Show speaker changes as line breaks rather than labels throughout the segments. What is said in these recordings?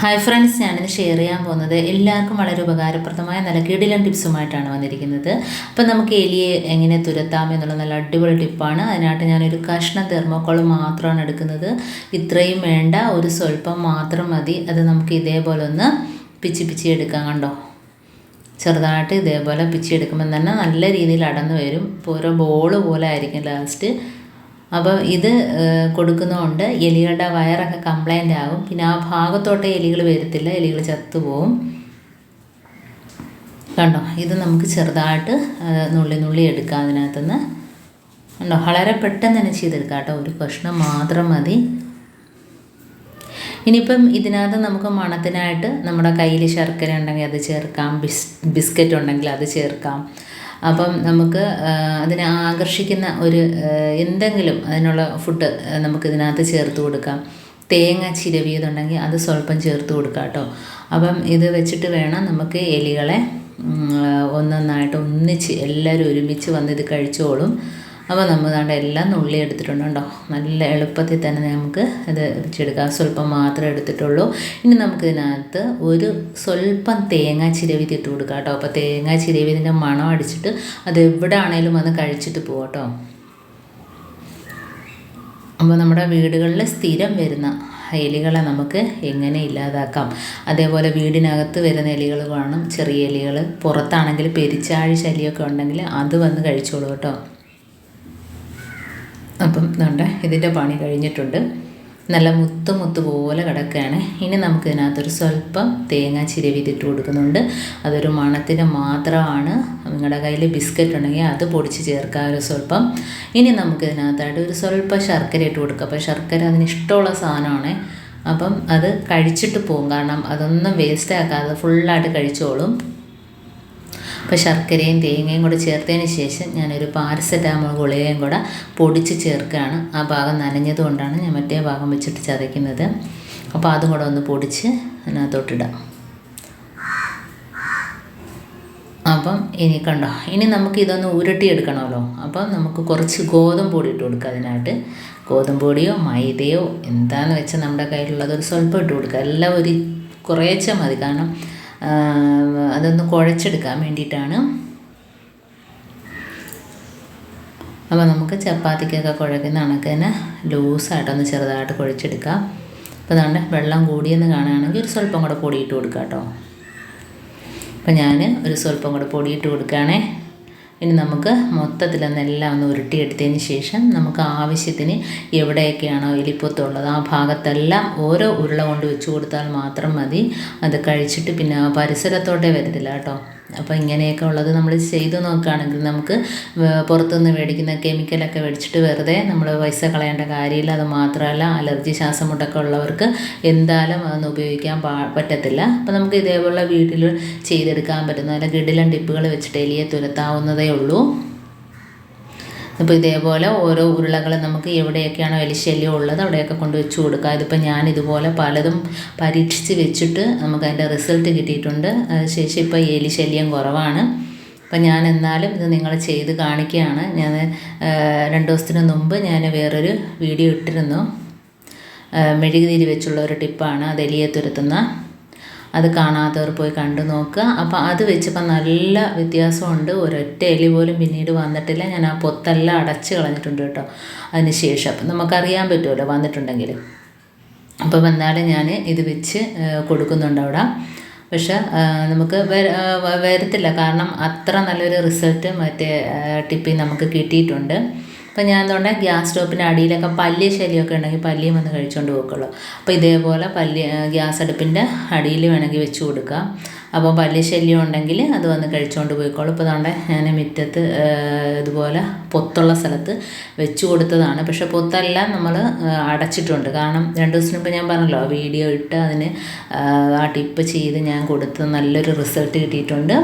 Hi friends ഞാനിന്ന് share ചെയ്യാൻ പോകുന്നത് എല്ലാവർക്കും വളരെ ഉപകാരപ്രദമായ നല്ല കിടിലൻ ടിപ്സുമായിട്ടാണ് വന്നിരിക്കുന്നത്. അപ്പം നമുക്ക് എലിയെ എങ്ങനെ തുരത്താം എന്നുള്ള നല്ല അടിപൊളി ടിപ്പാണ്. അതിനായിട്ട് ഞാനൊരു കഷ്ണം തെർമോക്കോൾ മാത്രമാണ് എടുക്കുന്നത്. ഇത്രയും വേണ്ട ഒരു സ്വല്പം മാത്രം മതി. അത് നമുക്ക് ഇതേപോലെ ഒന്ന് പിച്ചി പിച്ചി എടുക്കാം കണ്ടോ? ചെറുതായിട്ട് ഇതേപോലെ പിച്ചി എടുക്കുമ്പോൾ തന്നെ നല്ല രീതിയിൽ അടന്നു വരും. ഇപ്പോൾ ഓരോ ബോൾ പോലെ ആയിരിക്കും ലാസ്റ്റ് അപ്പോൾ ഇത് കൊടുക്കുന്നതുകൊണ്ട് എലികളുടെ വയറൊക്കെ കംപ്ലൈന്റ് ആകും പിന്നെ ആ ഭാഗത്തോട്ട് എലികൾ വരത്തില്ല. എലികൾ ചത്തുപോകും കണ്ടോ? ഇത് നമുക്ക് ചെറുതായിട്ട് നുള്ളി നുള്ളി എടുക്കാം അതിനകത്തുനിന്ന്. കണ്ടോ? വളരെ പെട്ടെന്ന് തന്നെ ചെയ്തെടുക്കാം കേട്ടോ. ഒരു കഷ്ണം മാത്രം മതി. ഇനിയിപ്പം ഇതിനകത്ത് നമുക്ക് മണത്തിനായിട്ട് നമ്മുടെ കയ്യിൽ ശർക്കര ഉണ്ടെങ്കിൽ അത് ചേർക്കാം. ബിസ് ബിസ്ക്കറ്റ് ഉണ്ടെങ്കിൽ അത് ചേർക്കാം. അപ്പം നമുക്ക് അതിനെ ആകർഷിക്കുന്ന ഒരു എന്തെങ്കിലും അതിനുള്ള ഫുഡ് നമുക്ക് ഇതിനകത്ത് ചേർത്ത് കൊടുക്കാം. തേങ്ങ ചിരവിയതുണ്ടെങ്കിൽ അത് സ്വല്പം ചേർത്ത് കൊടുക്കാം കേട്ടോ. അപ്പം ഇത് വെച്ചിട്ട് വേണം നമുക്ക് എലികളെ ഒന്നൊന്നായിട്ട് ഒന്നിച്ച് എല്ലാവരും ഒരുമിച്ച് വന്ന് ഇത് കഴിച്ചോളും. അപ്പോൾ നമ്മൾ ദാണ്ട് എല്ലാം നുള്ളി എടുത്തിട്ടുണ്ട് നല്ല എളുപ്പത്തിൽ തന്നെ നമുക്ക് ഇത് വെച്ചെടുക്കാം സ്വല്പം മാത്രം എടുത്തിട്ടുള്ളൂ. ഇനി നമുക്കിതിനകത്ത് ഒരു സ്വല്പം തേങ്ങ ചിരവിതി ഇട്ട് കൊടുക്കാം കേട്ടോ. അപ്പോൾ തേങ്ങ ചിരവിതിന്റെ മണം അടിച്ചിട്ട് അത് എവിടെ ആണേലും വന്ന് കഴിച്ചിട്ട് പോകട്ടോ കേട്ടോ. അപ്പോൾ നമ്മുടെ വീടുകളിൽ സ്ഥിരം വരുന്ന എലികളെ നമുക്ക് എങ്ങനെ ഇല്ലാതാക്കാം? അതേപോലെ വീടിനകത്ത് വരുന്ന എലികൾ കാണും. ചെറിയ എലികൾ പുറത്താണെങ്കിൽ പെരിച്ചാഴി ശല്യമൊക്കെ ഉണ്ടെങ്കിൽ അത് വന്ന് കഴിച്ചോളൂ കേട്ടോ. ഇതുണ്ട്. ഇതിന്റെ പണി കഴിഞ്ഞിട്ടുണ്ട്. നല്ല മുത്ത് മുത്ത് പോലെ കിടക്കുകയാണ്. ഇനി നമുക്ക് ഇതിനകത്തൊരു സ്വല്പം തേങ്ങ ചിരവിതിട്ട് കൊടുക്കുന്നുണ്ട്. അതൊരു മണത്തിന് മാത്രമാണ്. നിങ്ങളുടെ കയ്യിൽ ബിസ്ക്കറ്റ് ഉണ്ടെങ്കിൽ അത് പൊടിച്ച് ചേർക്കുക ഒരു സ്വല്പം. ഇനി നമുക്ക് ഇതിനകത്തായിട്ട് ഒരു സ്വല്പം ശർക്കര ഇട്ട് കൊടുക്കുക അപ്പോൾ ശർക്കര അതിന് ഇഷ്ടമുള്ള സാധനമാണ്. അപ്പം അത് കഴിച്ചിട്ട് പോകും. കാരണം അതൊന്നും വേസ്റ്റ് ആക്കാതെ ഫുള്ളായിട്ട് കഴിച്ചോളും. അപ്പോൾ ശർക്കരയും തേങ്ങയും കൂടെ ചേർത്തതിന് ശേഷം ഞാനൊരു പാരസെറ്റാമോൾ ഗുളികയും കൂടെ പൊടിച്ച് ചേർക്കുകയാണ്. ആ ഭാഗം നനഞ്ഞതുകൊണ്ടാണ് ഞാൻ മറ്റേ ഭാഗം വെച്ചിട്ട് ചതയ്ക്കുന്നത്. അപ്പോൾ അതും കൂടെ ഒന്ന് പൊടിച്ച് അതിനകത്തോട്ടിടാം. അപ്പം ഇനി കണ്ടോ ഇനി നമുക്ക് ഇതൊന്ന് ഉരുട്ടിയെടുക്കണമല്ലോ. അപ്പം നമുക്ക് കുറച്ച് ഗോതമ്പ് പൊടി ഇട്ട് കൊടുക്കുക അതിനായിട്ട് ഗോതമ്പ് പൊടിയോ മൈദയോ എന്താണെന്ന് വെച്ചാൽ നമ്മുടെ കയ്യിലുള്ളത്. ഒരു സ്വല്പം ഇട്ട് കൊടുക്കുക എല്ലാം ഒരു കുറേച്ച മതി. കാരണം അതൊന്ന് കുഴച്ചെടുക്കാൻ വേണ്ടിയിട്ടാണ്. അപ്പോൾ നമുക്ക് ചപ്പാത്തിക്കൊക്കെ കുഴക്കുന്ന കണക്ക് തന്നെ ലൂസായിട്ടൊന്ന് ചെറുതായിട്ട് കുഴച്ചെടുക്കാം. അപ്പോൾ അതുകൊണ്ട് വെള്ളം കൂടിയെന്ന് കാണുകയാണെങ്കിൽ ഒരു സ്വല്പം കൂടെ പൊടിയിട്ട് കൊടുക്കാം കേട്ടോ. അപ്പോൾ ഞാൻ ഒരു സ്വല്പം കൂടെ പൊടിയിട്ട് കൊടുക്കുകയാണേ. ഇനി നമുക്ക് മൊത്തത്തിലൊന്നെല്ലാം ഒന്ന് ഉരുട്ടിയെടുത്തതിന് ശേഷം നമുക്ക് ആവശ്യത്തിന് എവിടെയൊക്കെയാണോ എലിപ്പൊത്തുള്ളത് ആ ഭാഗത്തെല്ലാം ഓരോ ഉരുള കൊണ്ട് വെച്ച് കൊടുത്താൽ മാത്രം മതി. അത് കഴിച്ചിട്ട് പിന്നെ പരിസരത്തോട്ടേ വരത്തില്ല കേട്ടോ. അപ്പോൾ ഇങ്ങനെയൊക്കെ ഉള്ളത് നമ്മൾ ചെയ്തു നോക്കുകയാണെങ്കിൽ നമുക്ക് പുറത്തുനിന്ന് മേടിക്കുന്ന കെമിക്കലൊക്കെ മേടിച്ചിട്ട് വെറുതെ നമ്മൾ പൈസ കളയേണ്ട കാര്യമില്ല. അത് മാത്രമല്ല അലർജി ശ്വാസം മുട്ടൊക്കെ ഉള്ളവർക്ക് എന്തായാലും അതൊന്നും ഉപയോഗിക്കാൻ പാ പറ്റത്തില്ല. അപ്പോൾ നമുക്ക് ഇതേപോലെ വീട്ടിൽ ചെയ്തെടുക്കാൻ പറ്റുന്ന നല്ല ഗിഡിലൻ ടിപ്പുകൾ വെച്ചിട്ട് എലിയെ തുരത്താവുന്നതേ ഉള്ളൂ. അപ്പോൾ ഇതേപോലെ ഓരോ ഉരുളകൾ നമുക്ക് എവിടെയൊക്കെയാണോ എലിശല്യം ഉള്ളത് അവിടെയൊക്കെ കൊണ്ട് വെച്ച് കൊടുക്കുക ഇതിപ്പോൾ ഞാൻ ഇതുപോലെ പലതും പരീക്ഷിച്ച് വെച്ചിട്ട് നമുക്ക് അതിന്റെ റിസൾട്ട് കിട്ടിയിട്ടുണ്ട്. ശേഷം ഇപ്പോൾ എലിശല്യം കുറവാണ്. അപ്പം ഞാൻ എന്നാലും ഇത് നിങ്ങൾ ചെയ്ത് കാണിക്കുകയാണ്. ഞാൻ രണ്ട് ദിവസത്തിന് മുമ്പ് ഞാൻ വേറൊരു വീഡിയോ ഇട്ടിരുന്നു. മെഴുകുതിരി വെച്ചുള്ള ഒരു ടിപ്പാണ്. അത് എലിയെ തുരത്തുന്ന അത് കാണാത്തവർ പോയി കണ്ടു നോക്കുക. അപ്പോൾ അത് വെച്ചപ്പോൾ നല്ല വ്യത്യാസമുണ്ട്. ഒരൊറ്റ എലി പോലും പിന്നീട് വന്നിട്ടില്ല. ഞാൻ ആ പൊത്തെല്ലാം അടച്ച് കളഞ്ഞിട്ടുണ്ട് കേട്ടോ. അതിന് ശേഷം. അപ്പം നമുക്കറിയാൻ പറ്റുമല്ലോ വന്നിട്ടുണ്ടെങ്കിൽ അപ്പോൾ വന്നാലും ഞാൻ ഇത് വെച്ച് കൊടുക്കുന്നുണ്ട് അവിടെ. പക്ഷെ നമുക്ക് വരത്തില്ല. കാരണം അത്ര നല്ലൊരു റിസൾട്ട് മറ്റേ ടിപ്പിൽ നമുക്ക് കിട്ടിയിട്ടുണ്ട്. അപ്പം ഞാൻ എന്തുകൊണ്ട് ഗ്യാസ് സ്റ്റോപ്പിന്റെ അടിയിലൊക്കെ പല്ലിയ ശല്യമൊക്കെ ഉണ്ടെങ്കിൽ പല്ലിയും വന്ന് കഴിച്ചുകൊണ്ട് പോക്കുള്ളൂ. അപ്പോൾ ഇതേപോലെ പല്ലി ഗ്യാസ് അടുപ്പിന്റെ അടിയിൽ വേണമെങ്കിൽ വെച്ച് കൊടുക്കുക അപ്പോൾ പല്ലി ശല്യം ഉണ്ടെങ്കിൽ അത് വന്ന് കഴിച്ചുകൊണ്ട് പോയിക്കോളും. ഇപ്പോൾ അതുകൊണ്ട് ഞാൻ മുറ്റത്ത് ഇതുപോലെ പൊത്തുള്ള സ്ഥലത്ത് വെച്ച് കൊടുത്തതാണ്. പക്ഷെ പൊത്തെല്ലാം നമ്മൾ അടച്ചിട്ടുണ്ട്. കാരണം രണ്ട് ദിവസം മുമ്പ് ഞാൻ പറഞ്ഞല്ലോ വീഡിയോ ഇട്ട് അതിന് ആ ടിപ്പ് ചെയ്ത് ഞാൻ കൊടുത്ത് നല്ലൊരു റിസൾട്ട് കിട്ടിയിട്ടുണ്ട്.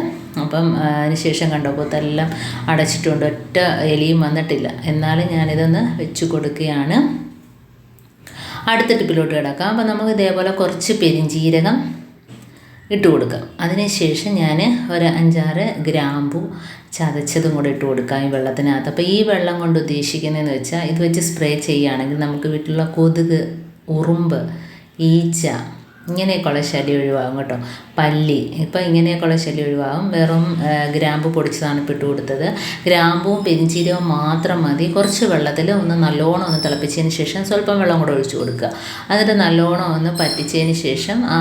അപ്പം അതിന് ശേഷം കണ്ടോ പൊത്തെല്ലാം അടച്ചിട്ടുണ്ട്. ഒറ്റ എലിയും വന്നിട്ടില്ല. എന്നാലും ഞാനിതൊന്ന് വെച്ച് കൊടുക്കുകയാണ്. അടുത്ത ടിപ്പിലോട്ട് കിടക്കാം. അപ്പം നമുക്ക് ഇതേപോലെ കുറച്ച് പെരിഞ്ചീരകം ഇട്ട് കൊടുക്കാം അതിനുശേഷം ഞാൻ ഒരു അഞ്ചാറ് ഗ്രാമ്പു ചതച്ചതും കൂടെ ഇട്ട് കൊടുക്കാം ഈ വെള്ളത്തിനകത്ത്. അപ്പോൾ ഈ വെള്ളം കൊണ്ട് ഉദ്ദേശിക്കുന്നതെന്ന് വെച്ചാൽ ഇത് വെച്ച് സ്പ്രേ ചെയ്യുകയാണെങ്കിൽ നമുക്ക് വീട്ടിലുള്ള കൊതുക് ഉറുമ്പ് ഈച്ച ഇങ്ങനെയൊക്കെയുള്ള ശല്യം ഒഴിവാകും കേട്ടോ. പല്ലി ഇപ്പം ഇങ്ങനെയൊക്കെയുള്ള ശല്യം ഒഴിവാകും. വെറും ഗ്രാമ്പു പൊടിച്ചതാണ് ഇട്ട് കൊടുത്തത്. ഗ്രാമ്പും പെരിഞ്ചീരവും മാത്രം മതി. കുറച്ച് വെള്ളത്തിൽ ഒന്ന് നല്ലോണം ഒന്ന് തിളപ്പിച്ചതിന് ശേഷം സ്വല്പം വെള്ളം കൂടെ ഒഴിച്ചു കൊടുക്കുക. എന്നിട്ട് നല്ലോണം ഒന്ന് പറ്റിച്ചതിന് ശേഷം ആ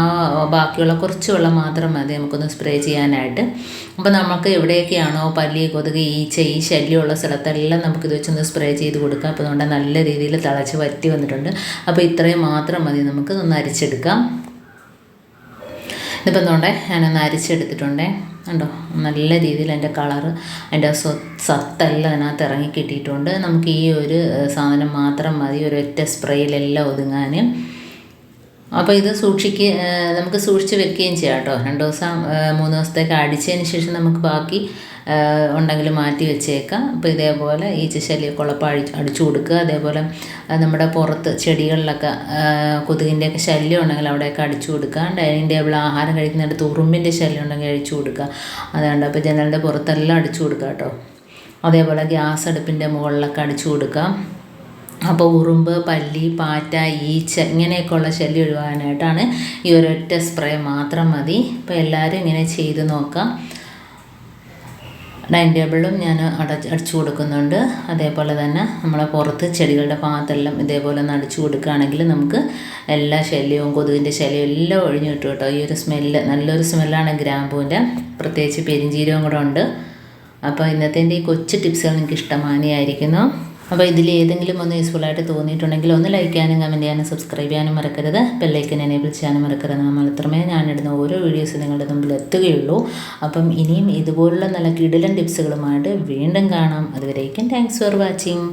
ബാക്കിയുള്ള കുറച്ച് വെള്ളം മാത്രം മതി നമുക്കൊന്ന് സ്പ്രേ ചെയ്യാനായിട്ട്. അപ്പോൾ നമുക്ക് എവിടെയൊക്കെയാണോ പല്ലി കൊതുക് ഈച്ച ഈ ശല്യമുള്ള സ്ഥലത്തെല്ലാം നമുക്കിത് വെച്ചൊന്ന് സ്പ്രേ ചെയ്ത് കൊടുക്കാം അപ്പോൾ അതുകൊണ്ട് നല്ല രീതിയിൽ തിളച്ച് വറ്റി വന്നിട്ടുണ്ട്. അപ്പോൾ ഇത്രയും മാത്രം മതി നമുക്ക് ഒന്ന് അരിച്ചെടുക്കാം. ഇതിപ്പോൾ എന്തുകൊണ്ട് ഞാനൊന്ന് അരിച്ചെടുത്തിട്ടുണ്ടേ. കണ്ടോ? നല്ല രീതിയിൽ അതിന്റെ കളറ് അതിന്റെ സ്വ സത്തെല്ലാം അതിനകത്ത് ഇറങ്ങി കിട്ടിയിട്ടുണ്ട് നമുക്ക് ഈ ഒരു സാധനം മാത്രം മതി. ഒരു ഒറ്റ സ്പ്രേയിലെല്ലാം ഒതുങ്ങാൻ. അപ്പോൾ ഇത് സൂക്ഷിക്ക് നമുക്ക് സൂക്ഷിച്ച് വെക്കുകയും ചെയ്യാം കേട്ടോ രണ്ട് ദിവസം മൂന്ന് ദിവസത്തേക്ക് അടിച്ചതിന് ശേഷം നമുക്ക് ബാക്കി ഉണ്ടെങ്കിൽ മാറ്റി വെച്ചേക്കാം. അപ്പോൾ ഇതേപോലെ ഈച്ചശല്യമൊക്കെ ഉള്ളപ്പോൾ അഴി അടിച്ചു കൊടുക്കുക. അതേപോലെ നമ്മുടെ പുറത്ത് ചെടികളിലൊക്കെ കൊതുകിന്റെയൊക്കെ ശല്യം ഉണ്ടെങ്കിൽ അവിടെയൊക്കെ അടിച്ചു കൊടുക്കുക. ഡൈനിങ് ടേബിൾ ആഹാരം കഴിക്കുന്നിടത്ത് ഉറുമ്പിന്റെ ശല്യം ഉണ്ടെങ്കിൽ അഴിച്ചു കൊടുക്കുക. അതുകൊണ്ട് അപ്പോൾ ജനലിന്റെ പുറത്തെല്ലാം അടിച്ചു കൊടുക്കുക കേട്ടോ അതേപോലെ ഗ്യാസ് അടുപ്പിന്റെ മുകളിലൊക്കെ അടിച്ചു കൊടുക്കാം അപ്പോൾ ഉറുമ്പ് പല്ലി പാറ്റ ഈച്ച ഇങ്ങനെയൊക്കെയുള്ള ശല്യം ഒഴിവാക്കാനായിട്ടാണ് ഈ ഒരൊറ്റ സ്പ്രേ മാത്രം മതി. അപ്പോൾ എല്ലാവരും ഇങ്ങനെ ചെയ്ത് നോക്കാം. ഡൈനിങ് ടേബിളും ഞാൻ അടച്ച് അടിച്ചു കൊടുക്കുന്നുണ്ട്. അതേപോലെ തന്നെ നമ്മളെ പുറത്ത് ചെടികളുടെ ഭാഗത്തെല്ലാം ഇതേപോലെ ഒന്ന് അടിച്ചു കൊടുക്കുകയാണെങ്കിൽ നമുക്ക് എല്ലാ ശല്യവും കൊതുകിന്റെ ശല്യവും എല്ലാം ഒഴിഞ്ഞു കിട്ടും കേട്ടോ. ഈ ഒരു സ്മെല്ല് നല്ലൊരു സ്മെല്ലാണ് ഗ്രാമ്പൂവിന്റെ പ്രത്യേകിച്ച് പെരിഞ്ചീരവും കൂടെ ഉണ്ട്. അപ്പോൾ ഇന്നത്തെ എന്റെ ഈ കൊച്ചു ടിപ്സുകൾ നിങ്ങൾക്ക് ഇഷ്ടമാനിയായിരിക്കുന്നു അപ്പോൾ ഇതിൽ ഏതെങ്കിലും ഒന്ന് യൂസ്ഫുൾ ആയിട്ട് തോന്നിയിട്ടുണ്ടെങ്കിൽ ഒന്ന് ലൈക്ക് ചെയ്യാനും കമന്റ് ചെയ്യാനും സബ്സ്ക്രൈബ് ചെയ്യാനും മറക്കരുത്. ബെല്ലൈക്കൻ എനേബിൾ ചെയ്യാനും മറക്കരുത്. മാത്രമേ ഞാനിടുന്ന ഓരോ വീഡിയോസും നിങ്ങളുടെ മുമ്പിൽ എത്തുകയുള്ളൂ. അപ്പം ഇനിയും ഇതുപോലുള്ള നല്ല കിടിലൻ ടിപ്സുകളുമായിട്ട് വീണ്ടും കാണാം. അതുവരേക്കും താങ്ക്സ് ഫോർ വാച്ചിങ്